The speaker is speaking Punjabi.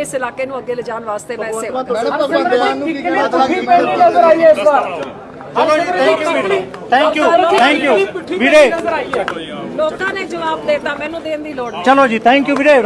ਇਸ ਇਲਾਕੇ ਨੂੰ ਅੱਗੇ ਲਿਜਾਣ ਵਾਸਤੇ ਮੈਂ ਸੇਵਾ ਮੈਡਮ ਭਗਵੰਤ ਮਾਨ ਨੂੰ ਕੀ ਕਹਿਣਾ ਨਜ਼ਰ ਆਈ ਇਸ ਵਾਰ। ਚਲੋ ਜੀ thank you thank you thank you ਵੀਰੇ ਲੋਕਾਂ ਨੇ ਜਵਾਬ ਦਿੱਤਾ ਮੈਨੂੰ ਦੇਣ ਦੀ ਲੋੜ ਨਹੀਂ। ਚਲੋ ਜੀ ਥੈਂਕ ਯੂ ਵੀਰੇ।